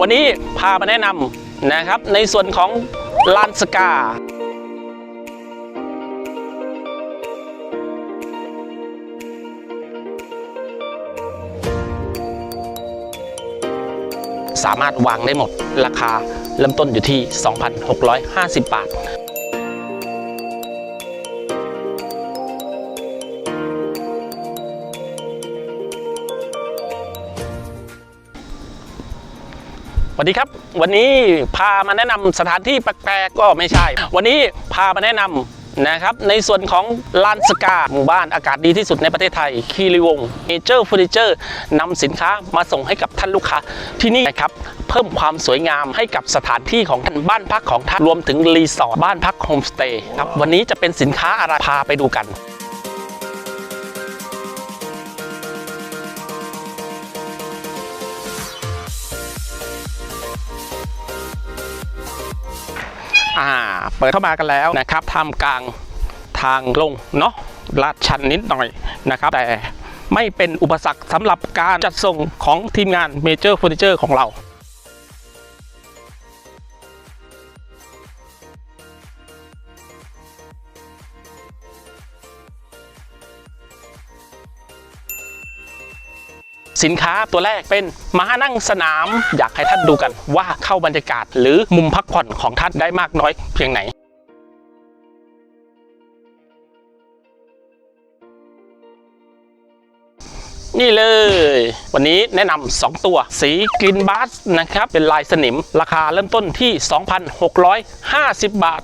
วันนี้พามาแนะนำนะครับในส่วนของลานสกาสามารถวางได้หมดราคาเริ่มต้นอยู่ที่ 2,650 บาท สวัสดีครับ วันนี้พามาแนะนำสถานที่แปลกๆก็ไม่ใช่ วันนี้พามาแนะนำนะครับในส่วนของลานสกาหมู่บ้านอากาศดีที่สุดในประเทศไทย คีรีวงศ์เอเจอร์เฟอร์นิเจอร์นำสินค้ามาส่งให้กับท่านลูกค้าที่นี่นะครับ เพิ่มความสวยงามให้กับสถานที่ของท่านบ้านพักของท่านรวมถึงรีสอร์ทบ้านพักโฮมสเตย์ครับวันนี้จะเป็นสินค้าอะไรพาไปดูกัน อ่า เปิดเข้ามากันแล้วนะครับท่ามกลางทางลงเนาะลาดชันนิดหน่อยนะครับ แต่ไม่เป็นอุปสรรคสำหรับการจัดส่งของทีมงานเมเจอร์เฟอร์นิเจอร์ของเรา สินค้าตัวแรกเป็นม้านั่งสนาม อยากให้ท่านดูกันว่าเข้าบรรยากาศหรือมุมพักผ่อนของท่านได้มากน้อยเพียงไหนนี่เลย วันนี้แนะนำ2ตัว สีกลินบัสนะครับ เป็นลายสนิม ราคาเริ่มต้นที่ 2,650 บาท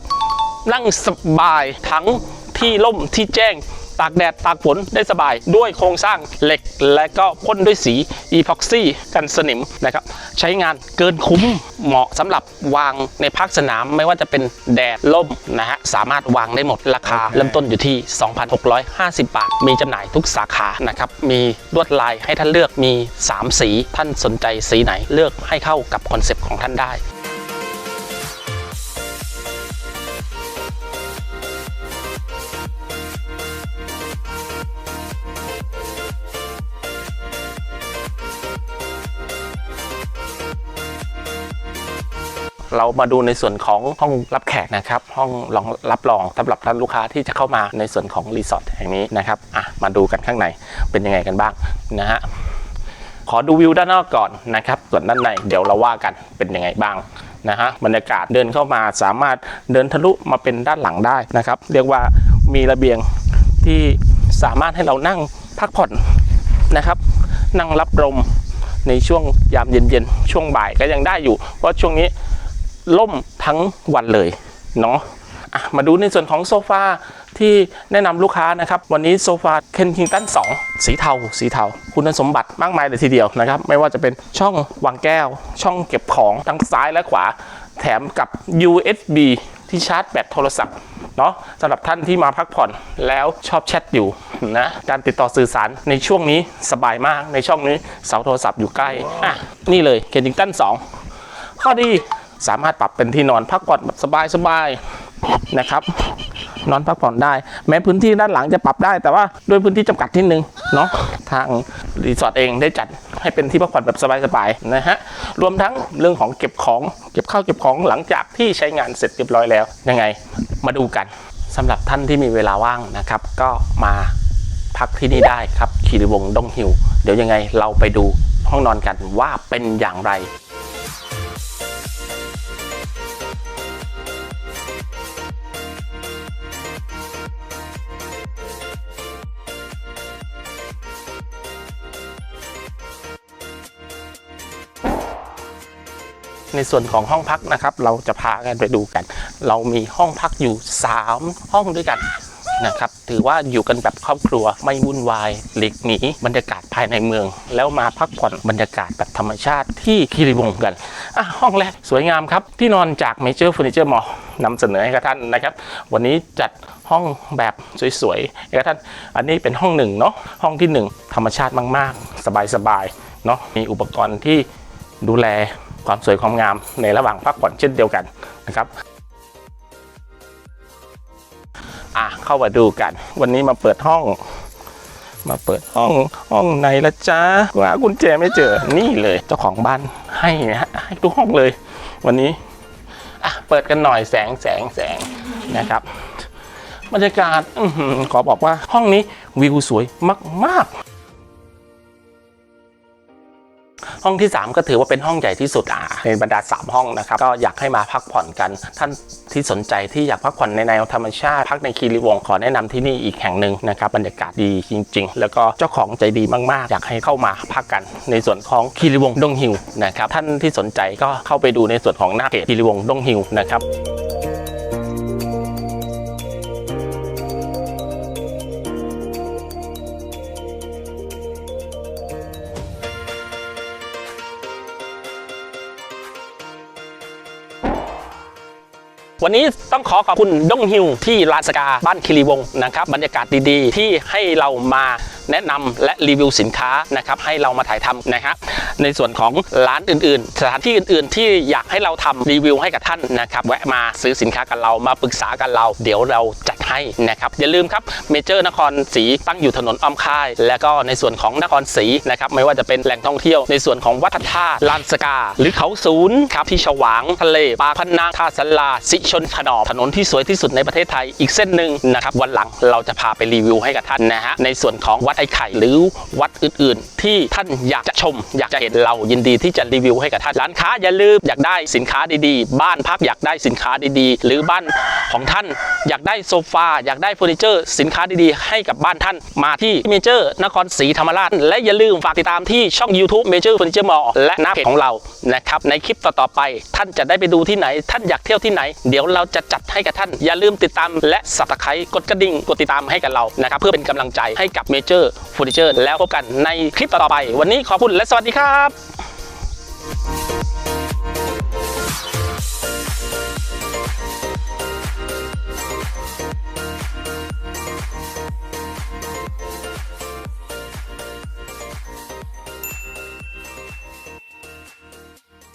นั่งสบายทั้งที่ล่มที่แจ้ง ตากแดดตากฝนได้สบาย ด้วยโครงสร้างเหล็กและก็พ่นด้วยสีอีพ็อกซี่กันสนิมนะครับใช้งานเกินคุ้มเหมาะสำหรับวางในภาคสนามไม่ว่าจะเป็นแดดล่มนะฮะสามารถวางได้หมดราคาเริ่มต้นอยู่ที่ 2,650 บาท มีจำหน่ายทุกสาขานะครับมีลวดลายให้ท่านเลือกมี 3 สี ท่านสนใจสีไหนเลือกให้เข้ากับคอนเซปต์ของท่านได้ เรามาดูในส่วนของห้องรับแขกนะครับ ห้องรองรับรองสำหรับท่านลูกค้าที่จะเข้ามาในส่วนของรีสอร์ทแห่งนี้นะครับอะมาดูกันข้างในเป็นยังไงกันบ้างนะฮะขอดูวิวด้านนอกก่อนนะครับ ส่วนด้านในเดี๋ยวเราว่ากันเป็นยังไงบ้างนะฮะบรรยากาศเดินเข้ามาสามารถเดินทะลุมาเป็นด้านหลังได้นะครับ เรียกว่ามีระเบียงที่สามารถให้เรานั่งพักผ่อนนะครับ นั่งรับลมในช่วงยามเย็นๆ ช่วงบ่ายก็ยังได้อยู่ เพราะช่วงนี้ ล่มทั้งวันเลยเนาะะมาดูในส่วนของโซฟาที่แนะนำลูกค้านะครับ วันนี้โซฟาเคนทิงตัน2 สีเทา สีเทา คุณสมบัติมากมายเลยทีเดียวนะครับ ไม่ว่าจะเป็นช่องวางแก้ว ช่องเก็บของทั้งซ้ายและขวา แถมกับ USB ที่ชาร์จแบตโทรศัพท์เนาะสำหรับท่านที่มาพักผ่อนแล้วชอบแชทอยู่นะการติดต่อสื่อสารในช่วงนี้สบายมากในช่องนี้เสาโทรศัพท์อยู่ใกล้อะนี่เลยเคนทิงตัน2ข้อดี สามารถปรับเป็นที่นอนพักผ่อนแบบสบายๆนะครับนอนพักผ่อนได้ แม้พื้นที่ด้านหลังจะปรับได้ แต่ว่าด้วยพื้นที่จำกัดที่นึงเนาะทางรีสอร์ทเองได้จัดให้เป็นที่พักผ่อนแบบสบายๆนะฮะรวมทั้งเรื่องของเก็บของ เก็บข้าวเก็บของหลังจากที่ใช้งานเสร็จเรียบร้อยแล้วยังไงมาดูกันสำหรับท่านที่มีเวลาว่างนะครับ ก็มาพักที่นี่ได้ครับคีรีวงดงฮิว เดี๋ยวยังไงเราไปดูห้องนอนกันว่าเป็นอย่างไร ในส่วนของห้องพักนะครับ เราจะพากันไปดูกัน เรามีห้องพักอยู่ 3 ห้องด้วยกันนะครับถือว่าอยู่กันแบบครอบครัวไม่วุ่นวายหลีกหนีบรรยากาศภายในเมือง แล้วมาพักผ่อนบรรยากาศแบบธรรมชาติที่คีรีวงกันอะห้องแรกสวยงามครับ ที่นอนจากเมเจอร์เฟอร์นิเจอร์มอนำเสนอให้กับท่านนะครับ วันนี้จัดห้องแบบสวยๆให้กับท่าน อันนี้เป็นห้องหนึ่งเนาะห้องที่หนึ่งธรรมชาติมาก ๆ สบายๆเนาะมีอุปกรณ์ที่ดูแล ความสวยความงามในระหว่างพักผ่อนเช่นเดียวกันนะครับอะเข้ามาดูกัน วันนี้มาเปิดห้อง มาเปิดห้องห้องไหนละจ๊ะหากุญแจไม่เจอนี่เลยเจ้าของบ้านให้นะให้ทุกห้องเลย วันนี้อะเปิดกันหน่อยแสงแสงแสงนะครับบรรยากาศอขอบอกว่าห้องนี้วิวสวยมาก ๆ ห้องที่ 3 ก็ถือว่าเป็นห้องใหญ่ที่สุดอ่าในบรรดา 3 ห้องนะครับก็อยากให้มาพักผ่อนกัน ท่านที่สนใจที่อยากพักผ่อนในแนวธรรมชาติ พักในคีรีวงขอแนะนำที่นี่อีกแห่งหนึ่งนะครับบรรยากาศดีจริง ๆ แล้วก็เจ้าของใจดีมากๆ อยากให้เข้ามาพักกัน ในส่วนของคีรีวงดงฮิวนะครับท่านที่สนใจก็เข้าไปดูในส่วนของหน้าเพจคีรีวงดงฮิวนะครับ วันนี้ต้องขอขอบคุณดงฮิวที่ลานสกาบ้านคิริวงนะครับบรรยากาศดีๆ ที่ให้เรามาแนะนำและรีวิวสินค้านะครับให้เรามาถ่ายทำนะครับในส่วนของร้านอื่นๆ สถานที่อื่นๆ ที่อยากให้เราทำรีวิวให้กับท่านนะครับแวะมาซื้อสินค้ากับเรามาปรึกษากันเรา เดี๋ยวเราจัดให้นะครับอย่าลืมครับเมเจอร์นครศรีตั้งอยู่ถนนอ้อมค่าย แล้วก็ในส่วนของนครศรีนะครับไม่ว่าจะเป็นแหล่งท่องเที่ยว ในส่วนของวัดพระธาตุลานสกา หรือเขาศูนย์ครับที่ฉวางทะเลปากพนังท่าสันลาสิชนขนอมถนนที่สวยที่สุดในประเทศไทยอีกเส้นหนึ่งนะครับวันหลังเราจะพาไปรีวิวให้กับท่านนะฮะในส่วนของวัดไอ้ไข่หรือวัดอื่นๆ ที่ท่านอยากจะชม อยากจะเห็นเรายินดีที่จะรีวิวให้กับท่านร้านค้าอย่าลืมอยากได้สินค้าดีๆ บ้านพักอยากได้สินค้าดีๆ หรือบ้านของท่าน อยากได้โซฟาอยากได้เฟอร์นิเจอร์สินค้าดีๆ ให้กับบ้านท่านมาที่เมเจอร์นครศรีธรรมราช และอย่าลืมฝากติดตามที่ช่อง YouTube Major Furniture Mall และหน้าเพจของเรานะครับในคลิปต่อๆไป ท่านจะได้ไปดูที่ไหน ท่านอยากเที่ยวที่ไหน เดี๋ยวเราจะจัดให้กับท่าน อย่าลืมติดตามและสับตะไคร้กดกระดิ่งกดติดตามให้กับเรานะครับเพื่อเป็นกำลังใจให้กับเม Major Furniture แล้วพบกันในคลิปต่อไป วันนี้ขอบคุณและสวัสดีครับ